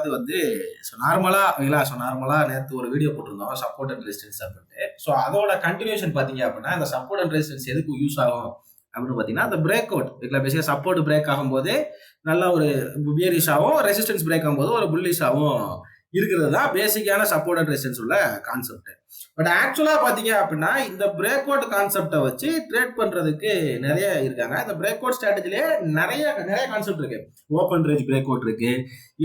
அதாவது வந்து ஸோ நார்மலாக இல்லை ஸோ நார்மலாக நேற்று ஒரு வீடியோ போட்டிருந்தோம் சப்போர்ட் அண்ட் ரெசிஸ்டன்ஸ் அப்படின்ட்டு. ஸோ அதோட கண்டினியூஷன் பார்த்தீங்க அப்படின்னா அந்த சப்போர்ட் அண்ட் ரெசிஸ்டன்ஸ் எதுக்கு யூஸ் ஆகும் அப்படின்னு பார்த்தீங்கன்னா அந்த பிரேக் அவுட் இல்லை பேசிக்காக சப்போர்ட் பிரேக் ஆகும்போது நல்ல ஒரு பியரிஷாகவும் ரெசிஸ்டன்ஸ் பிரேக் ஆகும்போது ஒரு புல்லிஷாகவும் இருக்கிறது தான் பேசிக்கான சப்போர்ட் அண்ட் ரெசிஸ்டன்ஸ் உள்ள கான்செப்ட் பட் ஆக்சுவலாக பார்த்தீங்க அப்படின்னா இந்த பிரேக் அவுட் கான்செப்டை வச்சு ட்ரேட் பண்ணுறதுக்கு நிறைய இருக்காங்க. இந்த பிரேக் அவுட் ஸ்ட்ராட்டஜிலே நிறைய நிறைய கான்செப்ட் இருக்கு. ஓப்பன் ரேஞ்ச் பிரேக் அவுட் இருக்கு.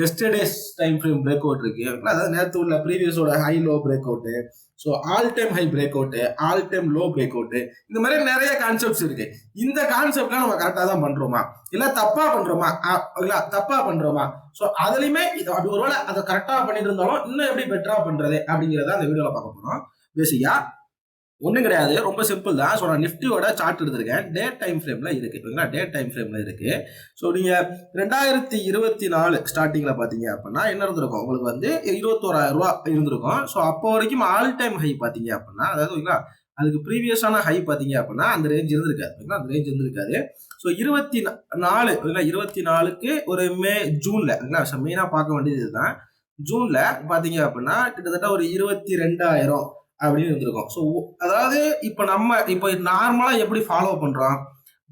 Yesterday's time frame break out இருக்கு. அதாவது நேற்று உள்ள ப்ரீவியஸோட high low break out so all time high break out all time low break out இந்த மாதிரி நிறைய கான்செப்ட்ஸ் இருக்கு. இந்த கான்செப்ட்லாம் நம்ம கரெக்டாக தான் பண்றோமா? இல்லை தப்பா பண்றோமா? இல்லை தப்பா பண்றோமா? ஸோ அதுலயுமே இது அப்படி ஒருவேளை அதை கரெக்டாக பண்ணிட்டு இருந்தாலும் இன்னும் எப்படி பெட்டரா பண்றது அப்படிங்கிறத அந்த வீடியோவில் பார்க்க போறோம். பேசிக்கா ஒன்றும் கிடையாது. ரொம்ப சிம்பிள் தான். ஸோ நான் நிஃப்டியோட சார்ட் எடுத்திருக்கேன். டே டைம் ஃப்ரேமில் இருக்குது ஓகேங்களா டே டைம் ஃப்ரேமில் இருக்குது ஸோ நீங்கள் ரெண்டாயிரத்தி இருபத்தி நாலு ஸ்டார்டிங்கில் பார்த்தீங்க அப்படின்னா என்ன இருந்திருக்கும்? உங்களுக்கு வந்து இருபத்தோராயிரம் ரூபா இருந்திருக்கும். ஸோ அப்போ வரைக்கும் ஆல் டைம் ஹை பார்த்தீங்க அப்படின்னா அதாவது ஓகேங்களா அதுக்கு ப்ரீவியஸான ஹை பார்த்தீங்க அப்படின்னா அந்த ரேஞ்ச் இருந்திருக்காது. ஓகேங்களா அந்த ரேஞ்ச் இருந்திருக்காது. ஸோ இருபத்தி நாலு ஓகேங்களா இருபத்தி நாலுக்கு ஒரு மே ஜூனில் ஓகேங்களா மெயினாக பார்க்க வேண்டியது இதுதான். ஜூனில் பார்த்தீங்க அப்படின்னா கிட்டத்தட்ட ஒரு இருபத்தி ரெண்டாயிரம் அப்படின்னு இருந்திருக்கும். ஸோ அதாவது இப்போ நம்ம இப்போ நார்மலாக எப்படி ஃபாலோ பண்ணுறோம்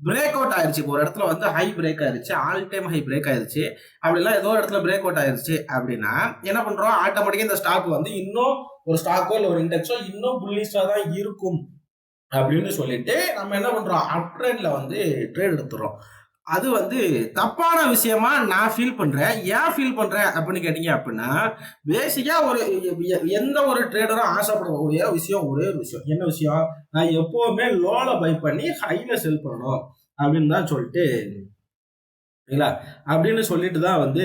பிரேக் அவுட் ஆயிடுச்சு இப்போ ஒரு இடத்துல வந்து ஹை பிரேக் ஆயிடுச்சு ஆல் டைம் ஹை பிரேக் ஆயிடுச்சு அப்படிலாம் ஏதோ ஒரு இடத்துல பிரேக் அவுட் ஆயிடுச்சு அப்படின்னா என்ன பண்ணுறோம் ஆட்டோமேட்டிக்காக இந்த ஸ்டாக் வந்து இன்னும் ஒரு ஸ்டாக்கோ இல்லை ஒரு இண்டெக்ஸோ இன்னும் புல்லிஷாக தான் இருக்கும். அப்படின்னு சொல்லிட்டு நம்ம என்ன பண்ணுறோம் அப் வந்து ட்ரேட் எடுத்துறோம் அது வந்து தப்பான விஷயமா நான் ஃபீல் பண்றேன். ஏன் ஃபீல் பண்றேன் அப்படின்னு கேட்டீங்க அப்படின்னா பேசிக்கா ஒரு எந்த ஒரு ட்ரேடரும் ஆசைப்படக்கூடிய விஷயம் ஒரே ஒரு விஷயம். என்ன விஷயம்? நான் எப்பவுமே லோல பை பண்ணி ஹைல செல் பண்ணணும் அப்படின்னு தான் சொல்லிட்டு இல்லைங்களா? அப்படின்னு சொல்லிட்டு தான் வந்து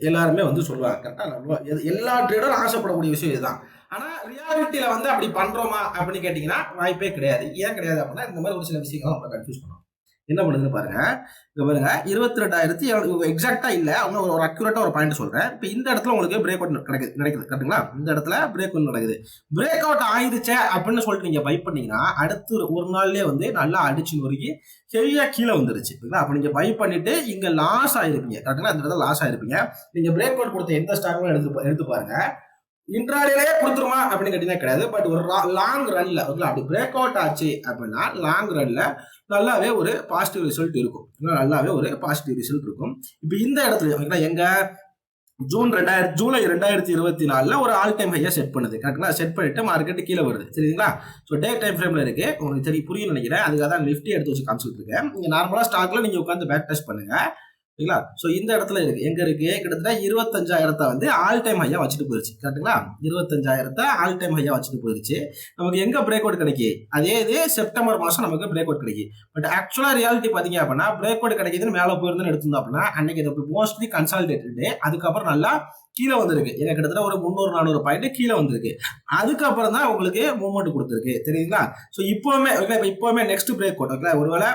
எல்லாருமே வந்து சொல்லுவாங்க. கரெக்டாக எல்லா ட்ரேடரும் ஆசைப்படக்கூடிய விஷயம் இதுதான். ஆனால் ரியாலிட்டியில் வந்து அப்படி பண்ணுறோமா அப்படின்னு கேட்டிங்கன்னா வாய்ப்பே கிடையாது. ஏன் கிடையாது அப்படின்னா இந்த மாதிரி ஒரு சில விஷயங்கள் நம்ம கன்ஃபியூஸ் பண்ணுவோம் என்ன பண்ணுதுன்னு பாருங்க. இங்க பாருங்க இருபத்தி ரெண்டாயிரத்தி எக்ஸாக்டா இல்ல. அவங்க ஒரு அக்யூரேட்டா ஒரு பாயிண்ட் சொல்றேன். இப்போ இந்த இடத்துல உங்களுக்கு பிரேக் அவுட் கிடைக்குது கிடைக்குது கரெக்டுங்களா இந்த இடத்துல பிரேக் அவுட் நடக்குது. பிரேக் அவுட் ஆயிடுச்சே அப்படின்னு சொல்லிட்டு நீங்க பை பண்ணீங்கன்னா அடுத்து ஒரு நாள்லயே வந்து நல்லா அடிச்சு நொறுக்கி ஹெவியா கீழே வந்துருச்சு. அப்ப நீங்க பை பண்ணிட்டு இங்க லாஸ் ஆயிருப்பீங்க. கரெக்டுங்களா இந்த இடத்துல லாஸ் ஆயிருப்பீங்க. நீங்க பிரேக் அவுட் கொடுத்த எந்த ஸ்டாக்கும் எடுத்து எடுத்து பாருங்க. இன்ட்ராடேலே கொடுத்துருமா அப்படின்னு கேட்டீங்கன்னா கிடையாது. பட் ஒரு லாங் ரன்ல அப்படி பிரேக் அவுட் ஆச்சு அப்படின்னா லாங் ரன்ல நல்லாவே ஒரு பாசிட்டிவ் ரிசல்ட் இருக்கும். நல்லாவே ஒரு பாசிட்டிவ் ரிசல்ட் இருக்கும். இப்போ இந்த இடத்துல எங்க? ஜூன் ரெண்டாயிரத்தி ஜூலை ரெண்டாயிரத்தி இருபத்தி நாலில் ஒரு ஆல் டைம் ஹையாக செட் பண்ணுது. கரெக்டுங்களா செட் பண்ணிட்டு மார்க்கெட் கீழே வருது. சரிங்களா? ஸோ டே டைம் ஃப்ரேமில் இருக்கு. உங்களுக்கு சரி புரியும் நினைக்கிறேன். அதுக்காக தான் நிஃப்டி எடுத்து வச்சு காமிச்சிட்டு இருக்கேன். நீங்கள் நார்மலாக ஸ்டாக்ல நீங்கள் உட்காந்து பேக் டெஸ்ட் பண்ணுங்கள் சரிங்களா? ஸோ இந்த இடத்துல இருக்கு. எங்க இருக்கு? கிட்டத்தட்ட இருபத்தஞ்சாயிரத்தை வந்து ஆல் டைம் ஹையா வச்சுட்டு போயிருச்சு. கரெக்டுங்களா இருபத்தஞ்சாயிரத்தை ஆல் டைம் ஹையா வச்சுட்டு போயிருச்சு. நமக்கு எங்க பிரேக் அவுட் கிடைக்கி? அதே இது செப்டம்பர் மாசம் நமக்கு பிரேக் அவுட் கிடைக்கும் பட் ஆக்சுவலா ரியாலிட்டி பாத்தீங்க அப்படின்னா பிரேக் அவுட் கிடைக்குதுன்னு மேல போயிருந்தோம் எடுத்திருந்தோம் அப்படின்னா அன்னைக்கு இது மோஸ்ட்லி கன்சால்டேட்டட் அதுக்கப்புறம் நல்லா கீழே வந்திருக்கு. எங்க கிட்டத்தட்ட ஒரு முந்நூறு நானூறு பாயிண்ட் கீழே வந்திருக்கு. அதுக்கப்புறம் தான் உங்களுக்கு மூவ்மெண்ட் கொடுத்துருக்கு. தெரியுங்களா ஸோ இப்போவுமே இப்போவுமே நெக்ஸ்ட் பிரேக் அவுட் ஓகே ஒருவேளை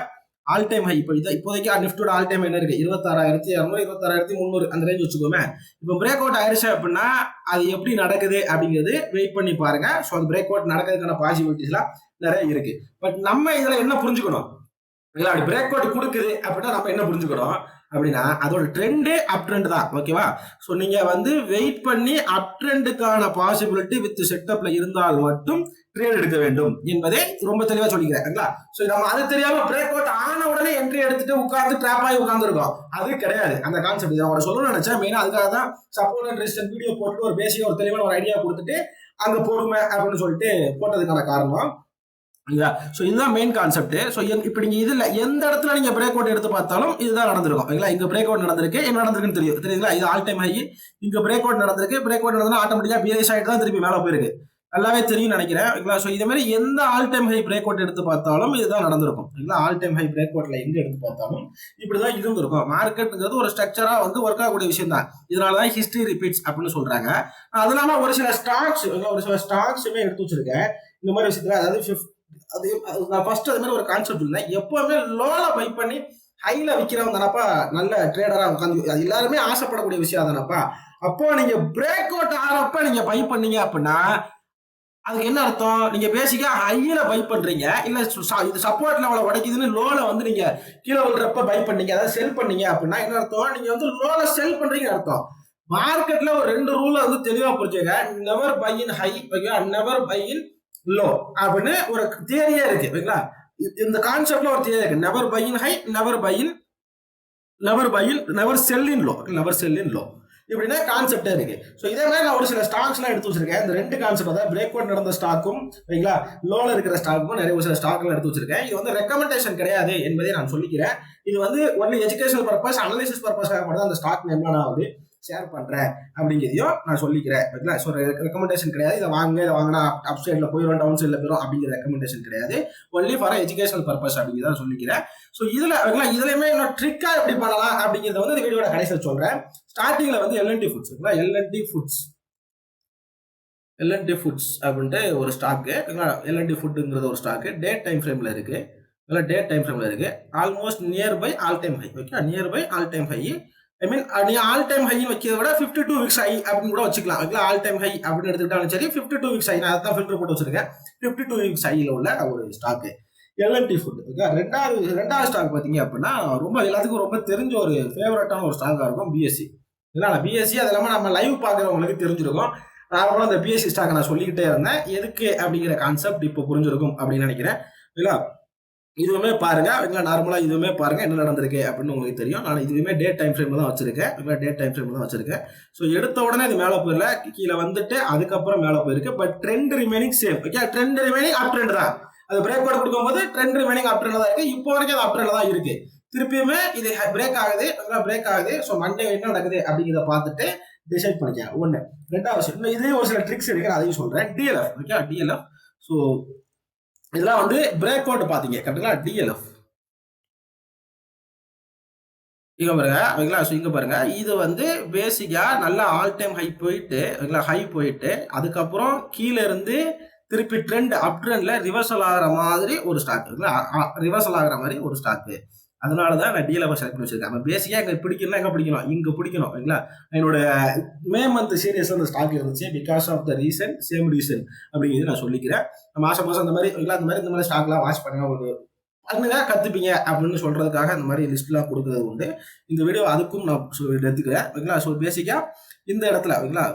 ஆல் டைம் ஹை இப்போ இதை இப்போதைக்கு நிஃப்டோட ஆல் டைம் என்ன இருக்கு? இருபத்தாறாயிரத்தி இரநூறு இருபத்தாறாயிரத்தி முந்நூறு அந்த ரேஞ்ச் வச்சுக்கோமே. இப்போ பிரேக் அவுட் ஆயிடுச்சு அப்படின்னா அது எப்படி நடக்குது அப்படிங்கிறது வெயிட் பண்ணி பாருங்க. ஸோ அந்த பிரேக் அவுட் நடக்கிறதுக்கான பாசிபிலிட்டிஸ்லாம் நிறைய இருக்கு. பட் நம்ம இதில் என்ன புரிஞ்சுக்கணும்? அப்படி பிரேக் அவுட் கொடுக்குது அப்படின்னா நம்ம என்ன புரிஞ்சுக்கணும்? அப்படின்னா அதோட ட்ரெண்டு அப் ட்ரெண்ட் தான் ஓகேவா ஸோ நீங்கள் வந்து வெயிட் பண்ணி அப் ட்ரெண்டுக்கான பாசிபிலிட்டி வித் செட்டப்பில் இருந்தால் மட்டும் ட்ரேட் எடுக்க வேண்டும் என்பதை ரொம்ப தெளிவா சொல்லிக்கிறேன் ஸோ நம்ம அது தெரியாம பிரேக் அவுட் ஆன உடனே என்ட்ரி எடுத்துட்டு உட்காந்து ட்ராப் ஆகி உட்காந்துருக்கோம் அது கிடையாது. அந்த கான்செப்ட் இதை. அவரை சொல்லணும்னு நினைச்சா மெயினா அதுக்காக தான் சப்போர்ட் அண்ட் ரெசிஸ்டன்ட் வீடியோ போட்டு ஒரு பேசிய ஒரு தெளிவான ஒரு ஐடியா கொடுத்துட்டு அங்க போடுமே அப்படின்னு சொல்லிட்டு போட்டதுக்கான காரணம். இல்லையா? ஸோ இதுதான் மெயின் கான்செப்ட் ஸோ இப்போ நீங்கள் இதில் எந்த இடத்துல நீங்கள் பிரேக் அவுட் எடுத்து பார்த்தாலும் இதுதான் நடந்திருக்கும். ஓகேங்களா? இங்கே பிரேக் அவுட் நடந்திருக்கு. என்ன நடந்திருக்குன்னு தெரியும். தெரியுங்களா இது ஆல் டைம் ஆகி இங்கே பிரேக் அவுட் நடந்திருக்கு. பிரேக் அவுட் நடந்தா ஆட்டோமேட்டிக்காக பிஎஸ் ஆகிட்டு தான் திருப்பி மேலே போயிருக்கு. நல்லாவே தெரியும் நினைக்கிறேன். ஓகேங்களா ஸோ இதே மாதிரி எந்த all time high break out எடுத்து பார்த்தாலும் இதுதான் நடந்திருக்கும். ஓகேங்களா ஆல் டைம் ஹை பிரேக் அவுட்ல எங்க எடுத்து பார்த்தாலும் இப்படிதான் இருந்திருக்கும். மார்க்கெட்டுங்கிறது ஒரு ஸ்ட்ரக்சரா வந்து ஒர்க் ஆகக்கூடிய விஷயம் தான் இதனால தான் ஹிஸ்டரி ரிப்பீட்ஸ் அப்படின்னு சொல்றாங்க. அது இல்லாமல் ஒரு சில ஸ்டாக்ஸ் ஒரு சில ஸ்டாக்ஸுமே எடுத்து வச்சிருக்கேன். இந்த மாதிரி விஷயத்துல அதாவது அது நான் ஃபர்ஸ்ட் அது மாதிரி ஒரு கான்செப்ட் இருந்தேன் எப்பவுமே லோல பை பண்ணி ஹைல விற்கிறவங்க தானப்பா நல்ல ட்ரேடரா உட்காந்து எல்லாருமே ஆசைப்படக்கூடிய விஷயம் தானப்பா. அப்போ நீங்க பிரேக் அவுட் ஆகிறப்ப நீங்க பை பண்ணீங்க அப்படின்னா அதுக்கு என்ன அர்த்தம்? நீங்க பேசிக்கா ஹையில பை பண்றீங்க. இல்ல இது சப்போர்ட் லெவல உடைக்குதுன்னு லோல வந்து நீங்க கீழே விழுறப்ப பை பண்ணீங்க. அதாவது செல் பண்ணீங்க அப்படின்னா என்ன அர்த்தம்? நீங்க வந்து லோல செல் பண்றீங்க அர்த்தம். மார்க்கெட்ல ஒரு ரெண்டு ரூல வந்து தெளிவா புரிஞ்சுங்க நெவர் பை இன் ஹை ஓகேவா நெவர் பை இன் லோ அப்படின்னு ஒரு தியரியே இருக்கு ஓகேங்களா இந்த கான்செப்ட்ல ஒரு தியரி இருக்கு. Never buy in high never buy in never buy in never sell in low never sell in low இப்படின்னா கான்செப்டே இருக்கு. ஸோ இதே மாதிரி நான் ஒரு சில ஸ்டாக்ஸ்லாம் எடுத்து வச்சிருக்கேன். இந்த ரெண்டு கான்செப்ட் அதாவது பிரேக் அவுட் நடந்த ஸ்டாக்கும் ஓகேங்களா லோல இருக்கிற ஸ்டாக்கும் நிறைய ஒரு சில ஸ்டாக்லாம் எடுத்து வச்சிருக்கேன். இது வந்து ரெக்கமெண்டேஷன் கிடையாது என்பதை நான் சொல்லிக்கிறேன். இது வந்து ஒன்லி எஜுகேஷனல் பர்பஸ் அனலிசிஸ் பர்பஸ்க்காக மட்டும் தான் அந்த ஸ்டாக் நேம்லாம் நான் வந்து ஷேர் பண்ணுறேன் அப்படிங்கிறதையும் நான் சொல்லிக்கிறேன். ஓகேங்களா ஸோ ரெக்கமெண்டேஷன் கிடையாது. இதை வாங்க இதை வாங்கினா அப் சைடில் போயிடும் டவுன் சைடில் போயிடும் அப்படிங்கிற ரெக்கமெண்டேஷன் கிடையாது. ஒன்லி ஃபார் எஜுகேஷனல் பர்பஸ் அப்படிங்கிறத சொல்லிக்கிறேன். ஸோ இதில் ஓகேங்களா இதுலையுமே இன்னும் ட்ரிக்காக எப்படி பண்ணலாம் அப்படிங்கிறத வந்து இந்த வீடியோட கடைசியில் சொல்கிறேன் ஸ்டார்டிங்கில் வந்து எல்என்டி ஃபுட்ஸ் ஓகேங்களா L and T foods L and T foods அப்படின்ட்டு ஒரு ஸ்டாக்கு எல்என்டி ஃபுட்டுங்கிறது ஒரு ஸ்டாக்கு டேட் டைம் ஃப்ரேமில் இருக்குது இல்லை டேட் டைம் ஃப்ரேமில் இருக்குது almost near by all time high okay near by all time high I mean near all time high வைக்கிறத விட ஃபிஃப்டி டூ வீக்ஸ் ஹை அப்படின்னு கூட வச்சுக்கலாம். ஓகே ஆல் டைம் ஹை அப்படின்னு எடுத்துக்கிட்டாலும் சரி ஃபிஃப்டி டூ வீக்ஸ் ஹை நான் அதான் ஃபில்டர் போட்டு வச்சிருக்கேன். ஃபிஃப்டி டூ வீக்ஸ் ஹையில் உள்ள ஒரு ஸ்டாக்கு எல்என்டி ஃபுட் ஓகே ரெண்டாவது ரெண்டாவது ஸ்டாக் பார்த்தீங்க அப்படின்னா ரொம்ப எல்லாத்துக்கும் ரொம்ப தெரிஞ்ச ஒரு ஃபேவரட்டான ஒரு ஸ்டாக்காக இருக்கும் பிஎஸ்சி இல்லை பிஎஸ்சி அது இல்லாமல் நம்ம லைவ் பார்க்குறவங்களுக்கு தெரிஞ்சிருக்கும். நார்மலாக அந்த பிஎஸ்சி ஸ்டாக் நான் சொல்லிக்கிட்டே இருந்தேன். எதுக்கு அப்படிங்கிற கான்செப்ட் இப்போ புரிஞ்சிருக்கும் அப்படின்னு நினைக்கிறேன். இல்லை இதுவுமே பாருங்க. அவங்க நார்மலாக இதுவுமே பாருங்க. என்ன நடந்திருக்கு அப்படின்னு உங்களுக்கு தெரியும். நான் இதுவுமே டேட் டைம் ஃப்ரேம் தான் வச்சிருக்கேன். டேட் டைம் ஃப்ரேம் தான் வச்சிருக்கேன். ஸோ எடுத்த உடனே இது மேலே போயிடல கீழே வந்துட்டு அதுக்கப்புறம் மேலே போயிருக்கு. But trend remaining same okay trend remaining up trend தான். அது பிரேக் அவுட் கொடுக்கும்போது ட்ரெண்ட் ரிமைனிங் அப் ட்ரெண்ட் தான் இருக்கு. இப்போ வரைக்கும் அது அப் ட்ரெண்ட் தான் இருக்கு. திருப்பியுமே இது பிரேக் ஆகுது. நல்லா பிரேக் ஆகுது. ஸோ மண்டே என்ன நடக்குது அப்படிங்கிறத பார்த்துட்டு டிசைட் பண்ணிக்க ஒன்று ரெண்டாவது விஷயம். இதுலேயும் ஒரு சில ட்ரிக்ஸ் இருக்கு. அதையும் சொல்கிறேன் டிஎல்எஃப் ஓகே டிஎல்எஃப் ஸோ இதெல்லாம் வந்து பிரேக் அவுட் பார்த்தீங்க கரெக்டுங்களா? டிஎல்எஃப் இங்க பாருங்க ஓகேங்களா? ஸோ இங்க பாருங்க. இது வந்து பேசிக்கா நல்லா ஆல் டைம் ஹை போயிட்டு ஓகேங்களா? ஹை போயிட்டு அதுக்கப்புறம் கீழே இருந்து திருப்பி ட்ரெண்ட் அப் ட்ரெண்ட்ல ரிவர்சல் ஆகிற மாதிரி ஒரு ஸ்டாக் ரிவர்சல் ஆகிற மாதிரி ஒரு ஸ்டாக்கு அதனால தான் நான் டிஎல்எஃப் செலக்ட் பண்ணி வச்சிருக்கேன். நம்ம பேசிக்காக எங்கே பிடிக்கணும் எங்கே பிடிக்கணும்? இங்கே பிடிக்கணும் ஓகேங்களா என்னோட மே மந்த் சீரியஸ் அந்த ஸ்டாக் இருந்துச்சு. Because of the reason same reason அப்படிங்கிறது நான் சொல்லிக்கிறேன். மாதம் மாதம் இந்த மாதிரி ஓகேங்களா இந்த மாதிரி இந்த மாதிரி ஸ்டாக்லாம் வாட்ச் பண்ணுங்க. உங்களுக்கு பண்ணுங்க கற்றுப்பீங்க அப்படின்னு சொல்கிறதுக்காக இந்த மாதிரி லிஸ்ட்லாம் கொடுக்குறது உண்டு. இந்த வீடியோ அதுக்கும் நான் எடுத்துக்கிறேன் ஓகேங்களா ஸோ பேசிக்காக இந்த இடத்துல ஓகேங்களா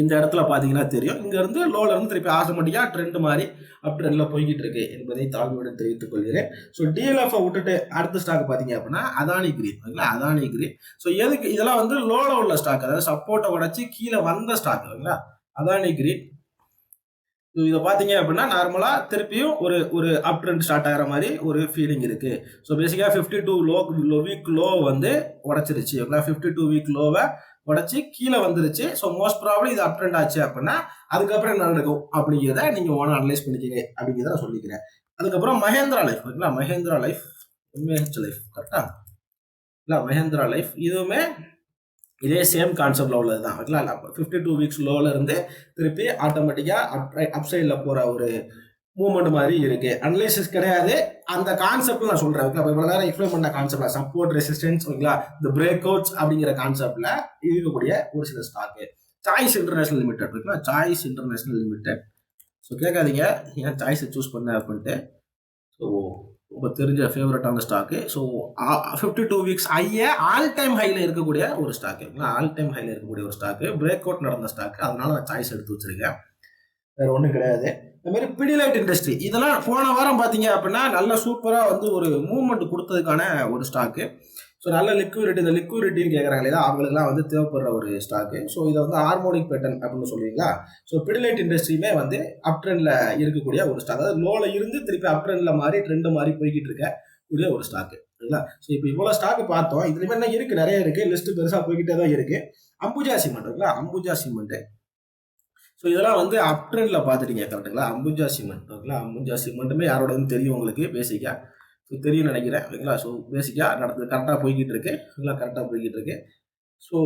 இந்த இடத்துல பார்த்தீங்கன்னா தெரியும். இங்கேருந்து லோல இருந்து திருப்பி ஆட்டோமேட்டிக்காக ட்ரெண்ட் மாதிரி அப் ட்ரெண்டில் போய்கிட்டு இருக்கு என்பதை தாழ்மையுடன் தெரிவித்துக் கொள்கிறேன். ஸோ டிஎல்எஃப்ஐ விட்டுட்டு அடுத்த ஸ்டாக் பார்த்தீங்க அப்படின்னா அதானி கிரீன் ஓகேங்களா அதானி கிரீன் ஸோ எதுக்கு? இதெல்லாம் வந்து லோவில் உள்ள ஸ்டாக் அதாவது சப்போர்ட்டை உடச்சி கீழே வந்த ஸ்டாக் ஓகேங்களா அதானி கிரீன் இதை பார்த்தீங்க அப்படின்னா நார்மலாக திருப்பியும் ஒரு ஒரு அப் ட்ரெண்ட் ஸ்டார்ட் ஆகிற மாதிரி ஒரு ஃபீலிங் இருக்கு. ஸோ பேசிக்காக fifty two low week low வந்து உடச்சிருச்சு ஓகேங்களா ஃபிஃப்டி டூ வீக் லோவை உடச்சி கீழே வந்துருச்சு. ஸோ மோஸ்ட் ப்ராப்ளம் இது அப்ரெண்ட் ஆச்சு அப்படின்னா அதுக்கப்புறம் என்ன நடக்கும் அப்படிங்கிறத நீங்கள் ஓன அனலைஸ் பண்ணிக்கிங்க அப்படிங்கிறத நான் சொல்லிக்கிறேன். அதுக்கப்புறம் மகேந்திரா லைஃப் ஓகேங்களா மகேந்திரா லைஃப் எம்ஏஹெச் லைஃப் கரெக்டா இல்லை மகேந்திரா லைஃப் இதுவுமே இதே சேம் கான்செப்டில் உள்ளது தான் ஓகேங்களா ஃபிஃப்டி டூ வீக்ஸ் லோவில் இருந்து திருப்பி ஆட்டோமேட்டிக்காக அப் அப் சைடில் போகிற ஒரு மூமெண்ட் மாதிரி இருக்கு. அனலைசிஸ் கிடையாது. அந்த கான்செப்ட் நான் சொல்றேன். ஓகே இவ்வளவு நேரம் எக்ஸ்பிளைன் பண்ண கான்செப்ட்ல சப்போர்ட் ரெசிஸ்டன்ஸ் ஓகேங்களா இந்த பிரேக் அவுட்ஸ் அப்படிங்கிற கான்செப்ட்ல இருக்கக்கூடிய ஒரு சில ஸ்டாக்கு சாய்ஸ் இன்டர்நேஷனல் லிமிடெட் ஓகேங்களா சாய்ஸ் இன்டர்நேஷனல் லிமிடெட் ஸோ கேட்காதீங்க. ஏன் சாய்ஸை சூஸ் பண்ண அப்படின்ட்டு? ஸோ ரொம்ப தெரிஞ்ச ஃபேவரட்டான stock so fifty two weeks ஐய ஆல் டைம் ஹையில் இருக்கக்கூடிய ஒரு ஸ்டாக்கு ஆல் டைம் ஹையில் இருக்கக்கூடிய ஒரு ஸ்டாக்கு பிரேக் அவுட் நடந்த ஸ்டாக்கு அதனால நான் சாய்ஸ் எடுத்து வச்சிருக்கேன். வேற ஒன்றும் கிடையாது. இந்த மாதிரி பிடிலைட் இண்டஸ்ட்ரி இதெல்லாம் போன வாரம் பார்த்தீங்க அப்படின்னா நல்ல சூப்பராக வந்து ஒரு மூவ்மெண்ட் கொடுத்ததுக்கான ஒரு ஸ்டாக்கு ஸோ நல்ல லிக்விடிட்டி இந்த லிக்விடிட்டின்னு கேட்குறாங்க இல்லையா அவங்களுக்குலாம் வந்து தேவைப்படுற ஒரு ஸ்டாக்கு ஸோ இதை வந்து ஹார்மோனிக் பேட்டன் அப்படின்னு சொல்லுவீங்களா ஸோ பிடிலைட் இண்டஸ்ட்ரியுமே வந்து அப் ட்ரெண்டில் இருக்கக்கூடிய ஒரு ஸ்டாக் அதாவது லோவில் இருந்து திருப்பி அப் ட்ரெண்டில் மாதிரி ட்ரெண்டு மாதிரி போய்கிட்டு இருக்க கூடிய ஒரு ஸ்டாக்கு சரிங்களா? ஸோ இப்போ இவ்வளோ ஸ்டாக்கு பார்த்தோம். இதுலேயுமே என்ன இருக்குது நிறைய இருக்குது லிஸ்ட்டு பெருசாக போய்கிட்டே தான் இருக்குது அம்புஜா சிமெண்ட் இருக்குங்களா அம்புஜா சிமெண்ட்டு ஸோ இதெல்லாம் வந்து அப் ட்ரெண்டில் பார்த்துட்டீங்க கரெக்டுங்களா அம்புஜா சிமெண்ட் ஓகேங்களா அம்புஜா சிமெண்ட்டுமே யாரோடதுன்னு தெரியும் உங்களுக்கு பேசிக்காக ஸோ தெரியும் நினைக்கிறேன் ஓகேங்களா ஸோ பேசிக்காக நடந்து கரெக்டாக போய்கிட்டு இருக்கு ஓகேங்களா கரெக்டாக போய்கிட்டு இருக்கு ஸோ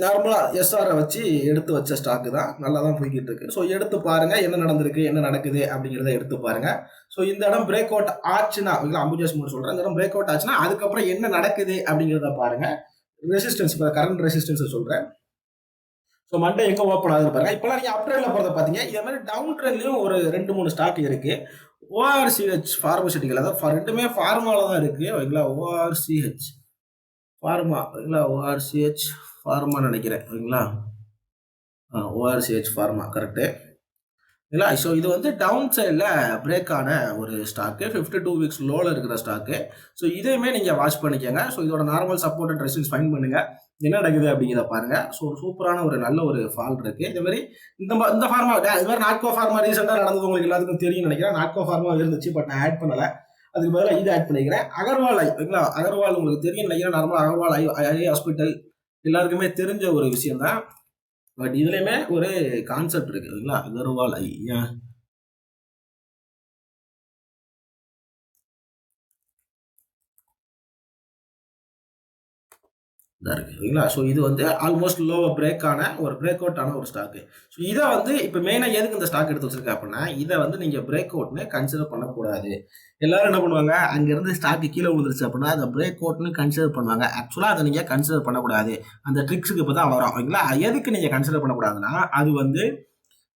நார்மலாக எஸ்ஆரை வச்சு எடுத்து வச்ச ஸ்டாக்கு தான் நல்லா தான் போய்கிட்டு இருக்கு ஸோ எடுத்து பாருங்கள் என்ன நடந்திருக்கு என்ன நடக்குது அப்படிங்கிறத எடுத்து பாருங்க. ஸோ இந்த இடம் பிரேக் அவுட் ஆச்சுன்னா ஓகேங்களா அம்புஜா சிமெண்ட் சொல்கிறேன் இந்த இடம் பிரேக் அவுட் ஆச்சுன்னா அதுக்கப்புறம் என்ன நடக்குது அப்படிங்கிறத பாருங்கள் ரெசிஸ்டன்ஸ் இப்போ கரண்ட் ரெசிஸ்டன்ஸை சொல்கிறேன் ஸோ மண்டே எங்கே ஓப்பன் ஆகுது பாருங்க. இப்போலாம் நீங்கள் அப் ட்ரெண்டில் போகிறத பார்த்தீங்க இதே மாதிரி டவுன் ட்ரெண்ட்லையும் ஒரு ரெண்டு மூணு ஸ்டாக் இருக்குது ஓஆர்சிஹெச் ஃபார்மசிட்டிக்கல் அதாவது ரெண்டுமே ஃபார்மாவில் தான் இருக்குது ஓகேங்களா? ஓஆர்சிஹெச் ஃபார்மா ஓகேங்களா? ஓஆர்சிஹெச் ஃபார்மா நினைக்கிறேன். ஓகேங்களா? ஓஆர்சிஹெச் ஃபார்மா கரெக்டு இல்லை ஸோ இது வந்து டவுன் சைடில் பிரேக் ஆன ஒரு ஸ்டாக்கு ஃபிஃப்டி டூ வீக்ஸ் லோவில் இருக்கிற ஸ்டாக்கு ஸோ இதையுமே நீங்கள் வாட்ச் பண்ணிக்கோங்க. ஸோ இதோட normal support and resistance fine பண்ணுங்கள் என்ன நடக்குது அப்படிங்கிறத பாருங்க. ஸோ ஒரு சூப்பரான ஒரு நல்ல ஒரு ஃபால் இருக்கு. இதே மாதிரி இந்த இந்த ஃபார்மா இது மாதிரி நாட்கோ ஃபார்மா ரீசெண்டாக நடந்தது உங்களுக்கு எல்லாத்துக்கும் தெரியும் நினைக்கிறேன். நாட்கோ ஃபார்மா இருந்துச்சு பட் நான் ஆட் பண்ணல. அதுக்கு பதிலாக இது ஆட் பண்ணிக்கிறேன். அகர்வால் ஐ ஓகேங்களா? அகர்வால் உங்களுக்கு தெரியும் நினைக்கிறேன். நார்மலாக அகர்வால் ஐ ஐ ஹாஸ்பிட்டல் எல்லாருக்குமே தெரிஞ்ச ஒரு விஷயம் தான் பட் இதுலேயுமே ஒரு கான்செப்ட் இருக்கு ஓகேங்களா? அகர்வால் ஐ இதாக இருக்குது சரிங்களா? ஓகேங்களா ஸோ இது வந்து ஆல்மோஸ்ட் லோவ பிரேக் ஆன ஒரு பிரேக் அவுட் ஆன ஒரு ஸ்டாக்கு ஸோ இதை வந்து இப்போ மெயினாக எதுக்கு இந்த ஸ்டாக் எடுத்து வச்சிருக்கேன் அப்படின்னா இதை வந்து நீங்கள் பிரேக் அவுட்னு கன்சிடர் பண்ணக்கூடாது. எல்லாரும் என்ன பண்ணுவாங்க? அங்கேருந்து ஸ்டாக்கு கீழே விழுந்துருச்சு அப்படின்னா அதை பிரேக் அவுட்னு கன்சிடர் பண்ணுவாங்க. ஆக்சுவலாக அதை நீங்கள் கன்சிடர் பண்ணக்கூடாது. அந்த ட்ரிக்ஸுக்கு இப்போ தான் வரும் ஓகேங்களா எதுக்கு நீங்கள் கன்சிடர் பண்ணக்கூடாதுன்னா அது வந்து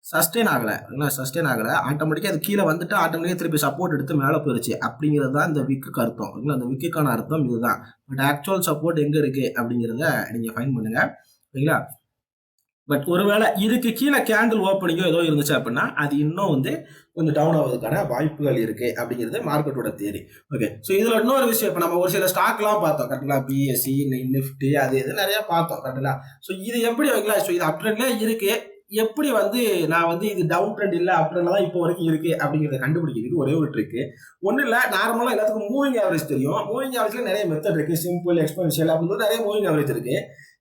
சஸ்டெயின் ஆகலை. இல்லை சஸ்டெயின் ஆகலை. ஆட்டோமேட்டிக்காக அது கீழே வந்துட்டு ஆட்டோமேட்டிக்காக திருப்பி சப்போர்ட் எடுத்து மேலே போயிருச்சு. அப்படிங்கிறது தான் இந்த விக்குக்கு அர்த்தம் இல்லை அந்த விக்குக்கான அர்த்தம் இதுதான். பட் ஆக்சுவல் சப்போர்ட் எங்கே இருக்குது அப்படிங்கிறத நீங்கள் ஃபைன் பண்ணுங்கள் ஓகேங்களா பட் ஒருவேளை இதுக்கு கீழே கேண்டில் ஓப்பனிங்கோ ஏதோ இருந்துச்சு அப்படின்னா அது இன்னும் வந்து கொஞ்சம் டவுன் ஆகுறதுக்கான வாய்ப்புகள் இருக்குது அப்படிங்கிறது மார்க்கெட்டோட தேரி ஓகே ஸோ இதில் இன்னொரு விஷயம். இப்போ நம்ம ஒரு சில ஸ்டாக்லாம் பார்த்தோம். கரெக்டுங்களா பிஎஸ்சி நிஃப்டி அது இது நிறையா பார்த்தோம். கரெக்டுங்களா ஸோ இது எப்படி வைக்கலாம்? ஸோ இது அப் இருக்குது எப்படி வந்து நான் வந்து இது டவுன் ட்ரெண்ட் இல்லை அப் தான் இப்போ வரைக்கும் இருக்கு அப்படிங்கிறத கண்டுபிடிக்கிறதுக்கு ஒரே ஒரு ட்ரிக்கு ஒன்றும் இல்லை நார்மலாக எல்லாத்துக்கும் மூவிங் ஆவரேஜ் தெரியும். மூவிங் ஆவரேஜில் நிறைய மெத்தட் இருக்கு. சிம்பிள் எக்ஸ்போனன்ஷியல் அப்படின்னு நிறைய மூவிங் ஆவரேஜ் இருக்கு.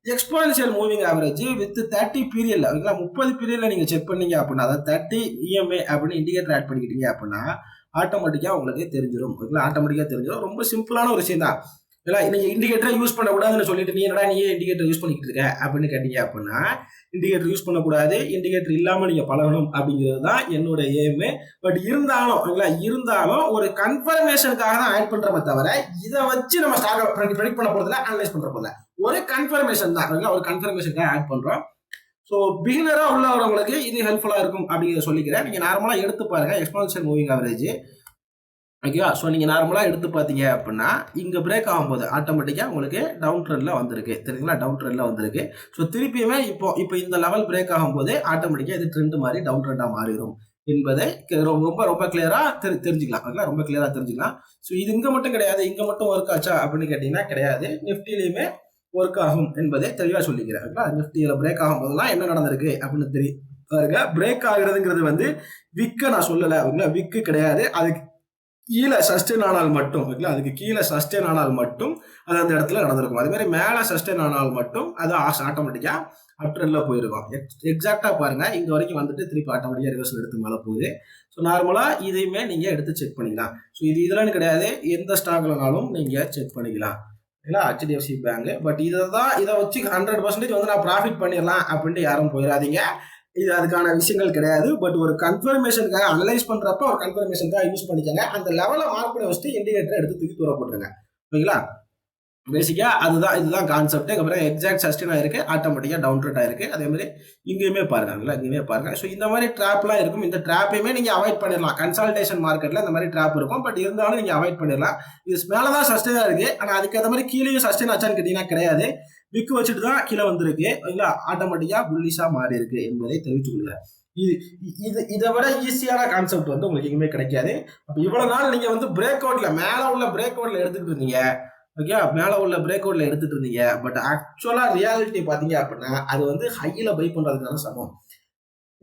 Exponential moving average with thirty பீரியடில் ஓகேங்களா முப்பது பீரியடில் நீங்கள் செக் பண்ணீங்க அப்படின்னா அதாவது தேர்ட்டி இஎம்ஏ அப்படின்னு இண்டிகேட்டர் ஆட் பண்ணிக்கிட்டீங்க அப்படின்னா ஆட்டோமேட்டிக்காக உங்களுக்கு தெரிஞ்சிடும் ஓகேங்களா ஆட்டோமேட்டிக்காக தெரிஞ்சிடும் ரொம்ப சிம்பிளான ஒரு விஷயம் தான் இல்லை நீங்கள் இண்டிகேட்டரை யூஸ் பண்ணக்கூடாதுன்னு சொல்லிட்டு நீ என்னடா நீ இண்டிகேட்டர் யூஸ் பண்ணிக்கிட்டு இருக்க அப்படின்னு கேட்டீங்க அப்படின்னா இண்டிகேட்டர் யூஸ் பண்ணக்கூடாது இண்டிகேட்டர் இல்லாமல் நீங்கள் பழகணும் அப்படிங்கிறது தான் என்னோட எய்மு பட் இருந்தாலும் இல்லை இருந்தாலும் ஒரு கன்ஃபர்மேஷனுக்காக தான் ஆட் பண்ணுறமே தவிர இதை வச்சு நம்ம ஸ்டார்ட் ப்ரெடிக்ட் பண்ண போகிறதுல அனலைஸ் பண்ணுற போதில்ல ஒரு கன்ஃபர்மேஷன் தான் ஒரு கன்ஃபர்மேஷனுக்காக ஆட் பண்ணுறோம் ஸோ பிகினராக உள்ளவங்களுக்கு இது ஹெல்ப்ஃபுல்லாக இருக்கும் அப்படிங்கிறத சொல்லிக்கிறேன். நீங்கள் நார்மலாக எடுத்து பாருங்கள் எக்ஸ்போனன்ஷியல் மூவிங் ஆவரேஜ் ஓகேவா ஸோ நீங்கள் நார்மலாக எடுத்து பார்த்தீங்க அப்படின்னா இங்கே பிரேக் ஆகும்போது ஆட்டோமேட்டிக்காக உங்களுக்கு டவுன் ட்ரெண்டில் வந்திருக்கு. தெரியுங்களா? டவுன் ட்ரெண்டில் வந்திருக்கு. ஸோ திருப்பியுமே இப்போ இப்போ இந்த லெவல் பிரேக் ஆகும்போது ஆட்டோமேட்டிக்காக இது ட்ரெண்ட் மாதிரி டவுன் ட்ரெண்டாக மாறிடும் என்பதை ரொம்ப ரொம்ப ரொம்ப கிளியராக தெரி தெரிஞ்சுக்கலாம். ஓகேங்களா ரொம்ப கிளியராக தெரிஞ்சுக்கலாம். ஸோ இது இங்கே மட்டும் கிடையாது. இங்கே மட்டும் ஒர்க் ஆச்சா அப்படின்னு கேட்டிங்கன்னா கிடையாது. நிஃப்டிலையுமே ஒர்க் ஆகும் என்பதை தெளிவாக சொல்லிக்கிறேன். ஓகேங்களா நிஃப்டியில் பிரேக் ஆகும்போதெல்லாம் என்ன நடந்திருக்கு அப்படின்னு தெரியும் பாருங்க. பிரேக் ஆகுறதுங்கிறது வந்து விக்க நான் சொல்லலை. ஓகேங்களா விக்கு கிடையாது. அதுக்கு கீழே சஸ்டெயின் ஆனால் மட்டும் இல்லை அதுக்கு கீழே சஸ்டெயின் ஆனால் மட்டும் அது அந்த இடத்துல நடந்திருக்கும். அதே மாதிரி மேலே சஸ்டெயின் ஆனால் மட்டும் அது ஆட்டோமேட்டிக்காக அப்ட்ரெண்டில் போயிருக்கும். எக்ஸ் எக்ஸாக்டாக பாருங்கள் இங்கே வரைக்கும் வந்துட்டு திருப்பி ஆட்டோமேட்டிக்காக ரிவர்ஸில் எடுத்து மேலே போகுது. ஸோ நார்மலாக இதையுமே நீங்கள் எடுத்து செக் பண்ணிக்கலாம். ஸோ இது இதெல்லாம் கிடையாது. எந்த ஸ்டாக்லனாலும் நீங்கள் செக் பண்ணிக்கலாம். இல்லை ஹெச்டிஎஃப்சி பேங்க் பட் இதை தான் இதை வச்சு ஹண்ட்ரட் பர்சன்டேஜ் வந்து நான் ப்ராஃபிட் பண்ணிடலாம் அப்படின்ட்டு யாரும் போயிடாதீங்க. இது அதுக்கான விஷயங்கள் கிடையாது. பட் ஒரு கன்ஃபர்மேஷனுக்காக அனலைஸ் பண்ணுறப்ப ஒரு கன்ஃபர்மேஷனுக்காக யூஸ் பண்ணிக்கங்க. அந்த லெவலை மார்க் பண்ணி வச்சுட்டு இண்டிகேட்டர் எடுத்து தூக்கி தூர போட்டுருங்க. ஓகேங்களா? பேசிக்காக அதுதான் இதுதான் கான்செப்ட் அப்புறம் எக்ஸாக்ட் சஸ்டின் ஆயிருக்கு. ஆட்டோமேட்டிக்காக டவுன் ரேட் ஆயிருக்கு. அதே மாதிரி இங்கேயுமே பாருங்க. இங்கேயுமே பாருங்க. ஸோ இந்த மாதிரி ட்ராப்லாம் இருக்கும். இந்த ட்ராப்பையுமே நீங்கள் அவாய்ட் பண்ணிடலாம். கன்சல்டேஷன் மார்க்கெட்டில் இந்த மாதிரி ட்ராப் இருக்கும். பட் இருந்தாலும் நீங்கள் அவாய்ட் பண்ணிடலாம். இது மேலே தான் சஸ்டெயினாக இருக்குது ஆனால் அதுக்கேற்ற மாதிரி கீழேயும் சஸ்டெயின் ஆச்சான்னு கேட்டிங்கன்னா கிடையாது. விக்கு வச்சுட்டு தான் கீழே வந்திருக்கு. ஓகேங்களா ஆட்டோமேட்டிக்காக புல்லிஷாக மாறி இருக்கு என்பதை தெரிவித்துக் கொள்கிறேன். இது இது இதை விட ஈஸியான கான்செப்ட் வந்து உங்களுக்கு எங்கேயுமே கிடைக்காது. அப்போ இவ்வளோ நாள் நீங்கள் வந்து பிரேக் அவுட்ல மேலே உள்ள பிரேக் அவுட்ல எடுத்துகிட்டு இருந்தீங்க. ஓகே மேலே உள்ள பிரேக் அவுட்ல எடுத்துகிட்டு இருந்தீங்க. பட் ஆக்சுவலாக ரியாலிட்டி பார்த்தீங்க அப்படின்னா அது வந்து ஹையில் பை பண்ணுறதுக்கான சமம்.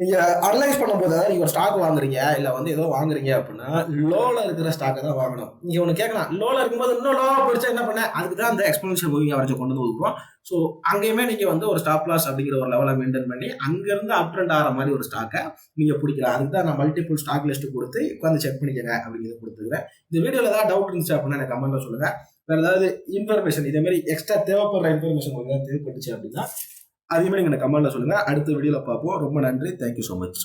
நீங்க அனலைஸ் பண்ணும்போது அதாவது நீங்க ஒரு ஸ்டாக் வாங்குறீங்க இல்ல வந்து ஏதோ வாங்குறீங்க அப்படின்னா லோல இருக்கிற ஸ்டாக்கை தான் வாங்கணும். நீங்க ஒன்று கேட்கலாம். லோல இருக்கும்போது இன்னும் லோவா போயிடுச்சா என்ன பண்ண? அதுக்கு தான் அந்த எக்ஸ்போனன்ஷியல் மூவிங் அவரேஜ் கொண்டு வந்து கொடுக்குறோம் ஸோ அங்கேயுமே நீங்க வந்து ஒரு ஸ்டாப் லாஸ் அப்படிங்கிற ஒரு லெவலை மெயின்டைன் பண்ணி அங்கிருந்து அப் ட்ரெண்ட் ஆகிற மாதிரி ஒரு ஸ்டாக்கை நீங்க பிடிக்கலாம். அதுக்கு தான் நான் மல்டிபிள் ஸ்டாக் லிஸ்ட் கொடுத்து உட்காந்து செக் பண்ணிக்கங்க அப்படிங்கிறத கொடுத்துருக்கேன் இந்த வீடியோல ஏதாவது டவுட் இருந்துச்சு அப்படின்னா எனக்கு கமெண்ட்ல சொல்லுங்க. வேற ஏதாவது இன்ஃபர்மேஷன் இதே மாதிரி எக்ஸ்ட்ரா தேவைப்படுற இன்ஃபர்மேஷன் உங்களுக்கு தேவைப்பட்டுச்சு அப்படின்னா அதே மாதிரி நீங்கள் கமெண்ட்ல சொல்லுங்க. அடுத்த வீடியோல பார்ப்போம். ரொம்ப நன்றி. Thank you so much